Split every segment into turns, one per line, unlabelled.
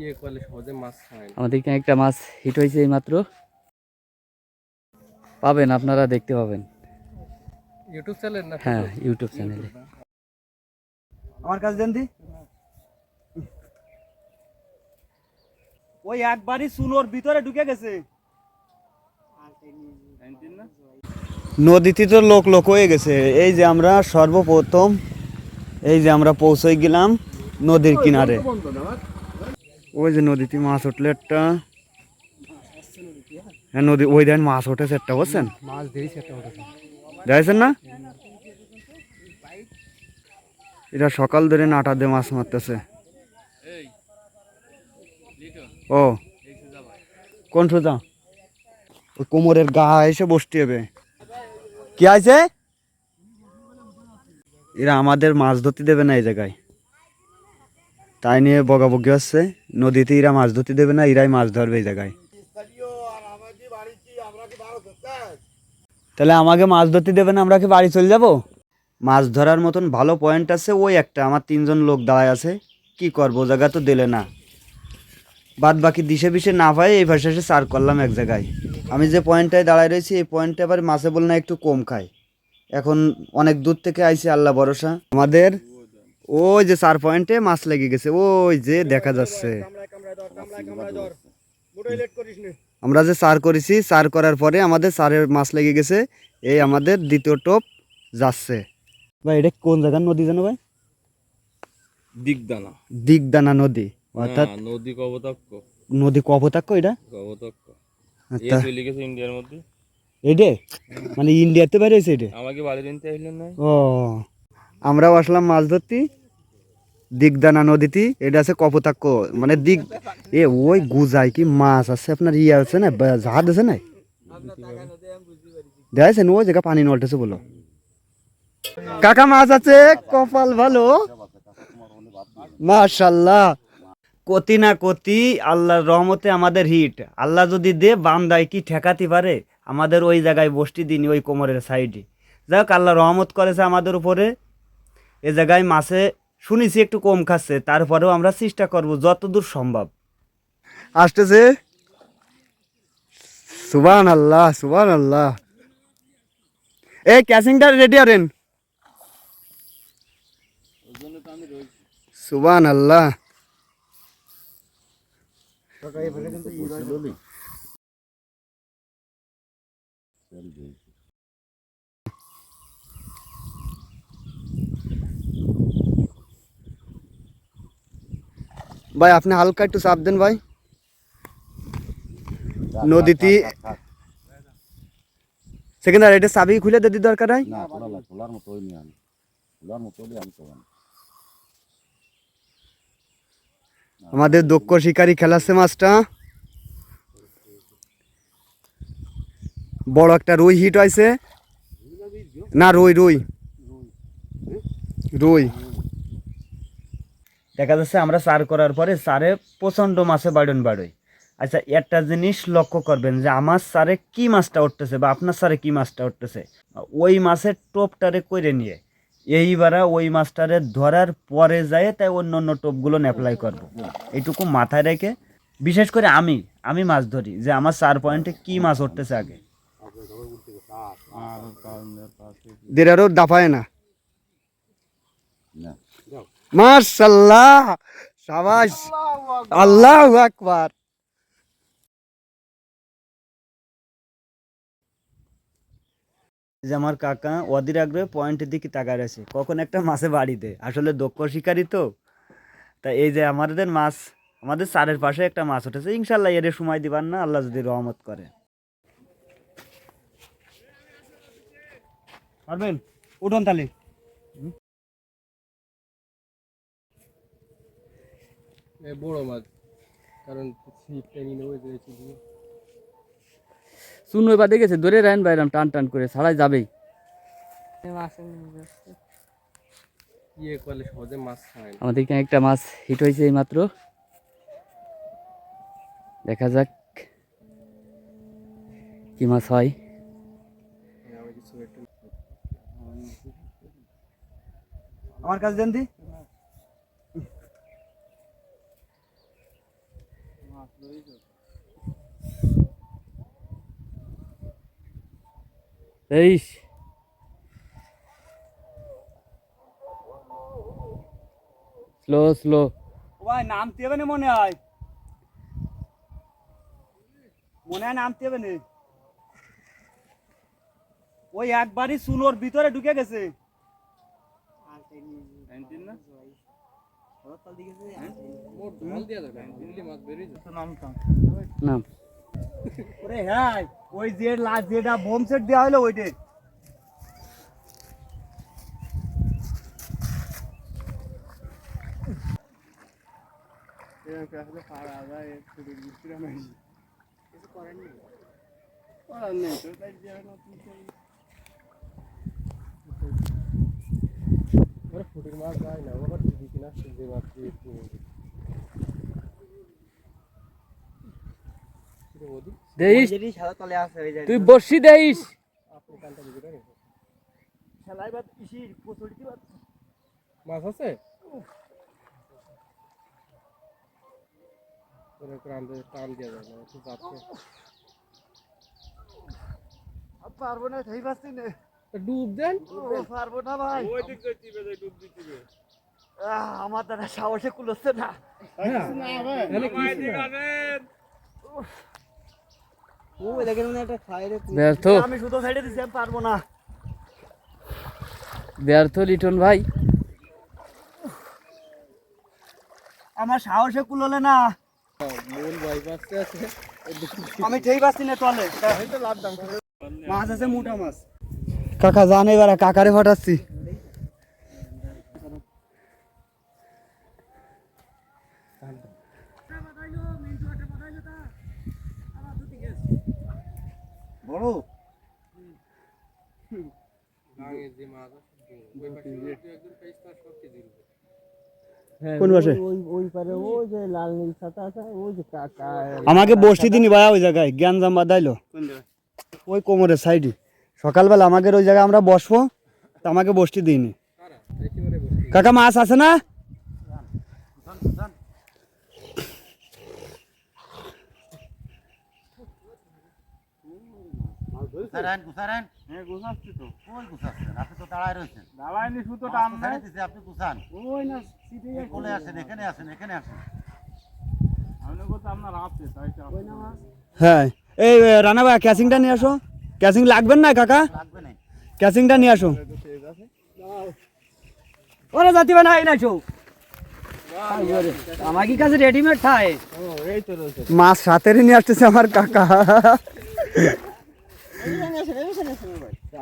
ইয়ে করলে সহজে মাছ খায়
আমাদের এখানে একটা মাছ হিট হয়েছে এই মাত্র পাবেন আপনারা দেখতে পাবেন।
ইউটিউব চ্যানেল না
হ্যাঁ ইউটিউব চ্যানেলে
আমার কাছে দেন দি। ওই একবারই সুনোর ভিতরে ঢুকে গেছে। নদীতে তো লোক লোক হয়ে গেছে। এই যে আমরা সর্বপ্রথম এই যে আমরা পৌঁছে গেলাম নদীর কিনারে। ওই যে নদীতে মাছ উঠলে একটা হ্যাঁ নদী ওই দেন মাছ উঠেছে একটা বুঝছেন?
ওটা
দেখছেন না? এটা সকাল ধরে নাটা দিয়ে মাছ মারতেছে। ও কোন সোজা? ওই কোমরের গা এসে বসতে হবে। কি আছে? এরা আমাদের মাছ ধরতে দেবে না এই জায়গায়। তাই নিয়ে বগাবগি হচ্ছে। নদীতে এরা মাছ ধরতে দেবে না এরাই মাছ ধরবে এই জায়গায়। তাহলে আমাকে মাছ ধরতে দেবে না, আমরা কি বাড়ি চলে যাব? মাছ ধরার মতন ভালো পয়েন্ট আছে, ওই একটা। আমার তিনজন লোক দাঁড়ায় আছে। কি করব, জায়গা তো দিলে না। বাদ বাকি দিশে বিশে না পাই এই ভাষা এসে চার করলাম এক জায়গায়। আমি যে পয়েন্টটায় দাঁড়ায় রয়েছি, এই পয়েন্টে আবার মাছে বল না একটু কম খায়। এখন অনেক দূর থেকে আইছি আল্লাহ ভরসা। আমাদের ওই যে চার পয়েন্টে মাছ লেগে গেছে ওই যে দেখা যাচ্ছে। আমরা যে চার করেছি চার করার পরে আমাদের চারের মাছ লেগে গেছে এই আমাদের দ্বিতীয় টোপ যাচ্ছে। ভাই এটা কোন জায়গার নদী জানো ভাই?
দিগদানা।
দিগদানা নদী অর্থাৎ
নদী কবতক্ষ।
নদী কপোতাক্ষ এটা?
কবতক্ষ।
আচ্ছা।
চলে গেছে ইন্ডিয়ার মধ্যে।
এটে মানে ইন্ডিয়াতে বেরিয়েছে এটা
আমাকে বাড়ি নিতে আসলেন না।
ও আমরাও আসলাম মাছ ধরতে। দিগদানা নদীতে, এটা আছে কপোতাক্ষ মানে দিগ এ, ওই গুজায় কি মাছ আছে, আপনার ইয়ে আছে না জাহাজ আছে না? দেখছেন, ওই জায়গা পানি নলটেছে বলো। কাকা, মাছ আছে, কপাল ভালো। মাশাল্লাহ। কতি না কতি, আল্লাহর রহমতে আমাদের হিট। আল্লাহ যদি দে বান্দায় কি ঠেকাতে পারে? আমাদের ওই জায়গায় বসতি দিন, ওই কোমরের সাইডে। যাই হোক আল্লাহ রহমত করেছে আমাদের উপরে। এ জায়গায় মাছে শুনেছি একটু কম খাচ্ছে, তারপরেও আমরা চেষ্টা করব যতদূর সম্ভব। আসতেছে। সুবান আল্লাহ সুবান আল্লাহ এই ক্যাসিংটা রেডি আরেন। সুবান আল্লাহ ভাই আপনি হালকা একটু চাপ দেন ভাই। নদীতে সেকেন্ডার এটা চাবি খুলে দিতে দরকার হয়।
না খোলা লাগে খোলার মতো হয়নি আমি খোলার মতো হলে আমি
আমাদের দক্ষ শিকারি খেলাচ্ছে মাছটা। বড় একটা রুই হিট হয়েছে। না রুই। রুই। রুই। দেখা যাচ্ছে আমরা সার করার পরে চারে প্রচণ্ড মাছে বাড়ন বাড়ই আচ্ছা একটা জিনিস লক্ষ্য করবেন যে আমার সারে কি মাছটা উঠতেছে বা আপনার সারে কি মাছটা উঠতেছে? ওই মাছের টোপটারে করে নিয়ে, এইবারে ওই মাছটারে ধরার পরে যায় তাই অন্য অন্য টোপগুলো অ্যাপ্লাই করব। এইটুকু মাথায় রেখে, বিশেষ করে আমি আমি মাছ ধরি যে আমার চার পয়েন্টে কি মাছ উঠতেছে আগে। দেড়ারও দাফায় না। মাশাল্লাহ সাবাস। আল্লাহ আকবার। যে আমার কাকা অধীর আগ্রহে পয়েন্টের দিকে তাকায় আছে কখন একটা মাছে বাড়িতে। আসলে দক্ষ শিকারী তো। তা এই যে আমাদের মাছ আমাদের চারের পাশে একটা মাছ উঠেছে। ইনশাল্লাহ এর সময় দিবার না আল্লাহ যদি রহমত করে। পারবেন? উঠুন তাহলে।
বড় মাছ। কারণ ছিপ টেনে নেব দিয়েছি
শুন ওই বাদে গেছে ধরে রাখেন বাইরাম টান টান করে ছাড়াই যাবেই।
ইয়ে সহজে মাছ খায়
আমাদের এখানে একটা মাছ হিট হয়েছে এই মাত্র দেখা যাক কি মাছ হয়।
একটু
আমার কাছে দেন দি।
তেইশ স্লো স্লো
ভাই নামতে হবে না মনে হয়? মনে হয় নামতে হবে না। ওই একবারই সুলোর ভিতরে ঢুকে গেছে।
মোট ঢল দিয়া যাবে দিল্লি মাছ বেরিয়ে যাবে
নাম
ওরে হ্যাঁ ওই যে লাস্ট যেটা বোম সেট দেওয়া হলো ওইটা
আসলে পাড়া যায় ছুটি ঘুরতে নাই কিছু করেন নি করার নেই তো তাই যে ওরা ফুটির মাছ যায় না আবার দিদি কিনা যে মাছ দিয়ে কিনে দিই। এটা ওদিক
দেইশ
সাদা তলে আছে ওই
তুই বসি দেইশ
আপনি কানটা বুঝে রাখেন
খেলাই পচড়িতে বাদ।
মাছ আছে?
পারব না সেই পাচ্ছি না।
ডুব দেন।
ও পারব না ভাই। আহ, আমার দ্বারা সাহসে কুলোচ্ছে না।
না।
ব্যর্থ।
আমি শুধু সাইডে দিছি আমি পারব না।
ব্যর্থ লিটন ভাই।
আমার সাহসে কুলোলে না।
মূল বাইপাসে আছে
আমি ঠিক না তলে
লাভ দাম
মাছ আছে মোটা মাছ। কাকা জান এবার কাকারে ফাটাচ্ছি
গাঙের যে মাছ আছে ওই পাশে দু একজন পাইছে তার সব কেজি দিল
কোন পাশে?
ওই ওই পারে ওই যে লাল নীল ছাতা আছে ওই যে কাকা
আমাকে বসতি ওই জায়গায় জ্ঞান বাদাইলো ওই কোমরের সাইডে। সকালবেলা আমাদের ওই জায়গায় আমরা বসবো তা আমাকে বসতি দিইনি। কাকা মাছ আছে না?
হ্যাঁ গুছাচ্ছি তো। কই গুছাচ্ছেন? আপনি তো দাঁড়ায় রয়েছেন। দাঁড়ায়নি শুধু টান দিছে আপনি গুছান। ওই না কোলে আসেন এখানে আসেন এখানে আসেন।
হ্যাঁ এই রানা ভাই ক্যাচিংটা নিয়ে আসো। ক্যাচিং লাগবেন না কাকা?
লাগবে না
ক্যাচিংটা নিয়ে আসো। ওরে জাতি বানাই না চৌ আমার কি কাছে রেডিমেড
এই রয়েছে
মাছ সাথেরই নিয়ে আসতেছে আমার কাকা।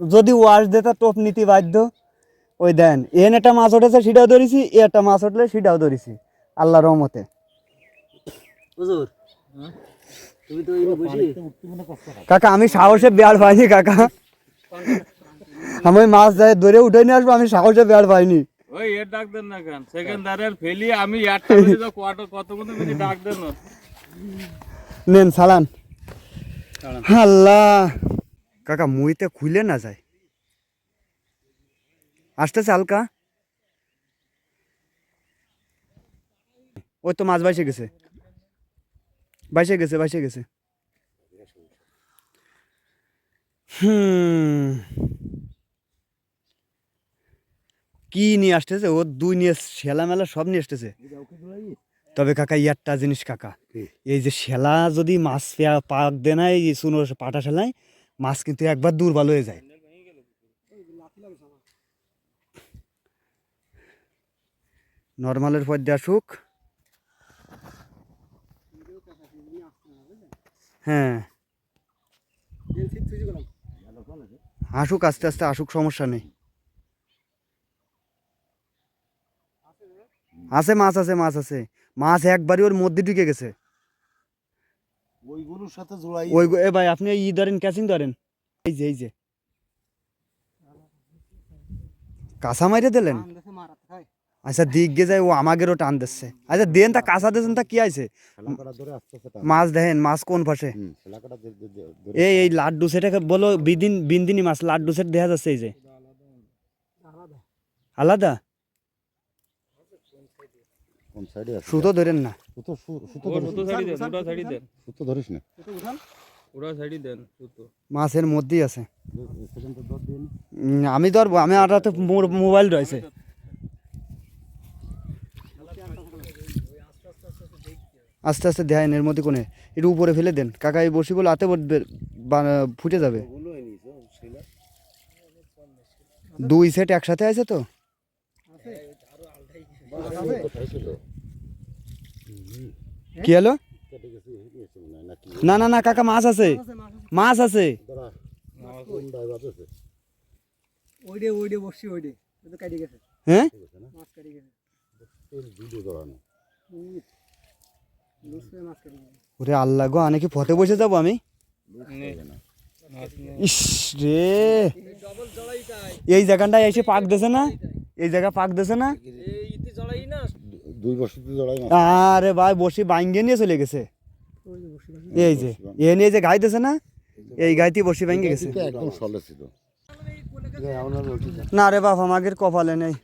যদি ওয়াশ দিতে টোপ নিতে বাধ্য ওই দেন এন একটা মাছ উঠেছে সেটাও ধরেছি এ একটা মাছ উঠলে সেটাও ধরেছি আল্লাহ রহমতে। কাকা আমি সাহসে বেয়ার পাইনি কাকা। আমি মাছ যায় ধরে উঠে নিয়ে আসব আমি সাহসে বেয়ার পাইনি।
ওই এর ডাক দেন না কেন? সেকেন্দারের ফেলি আমি একটা বেশি তো কত কত ডাক দেন
নেন সালান আল্লাহ। কাকা মুইতে খুলে না যায়। আসতেছে হালকা। ওই তো মাছ বাইসে গেছে। বাইসে গেছে বাইসে গেছে। হুম। কি নিয়ে আসতেছে? ও দুই নিয়ে শেলা মেলা সব নিয়ে আসতেছে। তবে কাকা ইয়ারটা জিনিস কাকা এই যে শেলা যদি মাছ পেয়া পাক দেয় না এই শুনো পাটা শেলায় মাছ কিন্তু একবার দুর্বল হয়ে যায়। নর্মালের পর দিয়ে আসুক। হ্যাঁ। আসুক, আস্তে আস্তে আসুক, সমস্যা নেই। আছে মাছ আছে মাছ আছে। মাছ একবারই ওর মধ্যে ঢুকে গেছে।
ওইগুলোর সাথে জোড়াই
ওই এ ভাই আপনি ই ধরেন ক্যাচিং ধরেন। এই যে এই যে। কাঁচা মাইরে দিলেন? আচ্ছা দিক গে যায় ও আমাদেরও টান দিচ্ছে। আচ্ছা দেন তা কাঁচা দিয়েছেন তা কি আছে। মাছ দেখেন মাছ কোন পাশে? এই এই লাড্ডু সেটাকে বলো বিদিন বিন্দিনী মাছ লাড্ডু সেট দেখা যাচ্ছে এই যে। আলাদা? সুতো ধরেন না।
সুতো সুতো
সুতো
ধরিস না।
দেন সুতো।
মাছের মধ্যেই আছে। আমি ধরবো আমি আর মো- মোবাইল রয়েছে। আস্তে আস্তে দেয় এর মধ্যে কোনে। একটু উপরে ফেলে দেন। কাকা এই বসি বলে হাতে বা- ফুটে যাবে। দুই সেট একসাথে আছে তো? কি হলো? না না না কাকা মাছ আছে। মাছ আছে।
ওইডে ওইডে বসছি ওইডে। তো কাটি গেছে।
হ্যাঁ?
মাছ কাটি গেছে।
ওরে আল্লাহ গো আনে কি বসে যাব আমি? ইস রে। এই জায়গাটা এসে পাক দেছে না? এই জায়গা পাক দেছে না?
দু- দুই বছর জড়াই মাছ
আরে ভাই বসি বাইঙ্গে নিয়ে চলে গেছে। এই যে এ নিয়ে যে গাইতেছে না এই গাইতে বসি ভাঙ্গে গেছে।
একদম সলে ছিল।
না রে বাপ আমাদের কপালে নেই।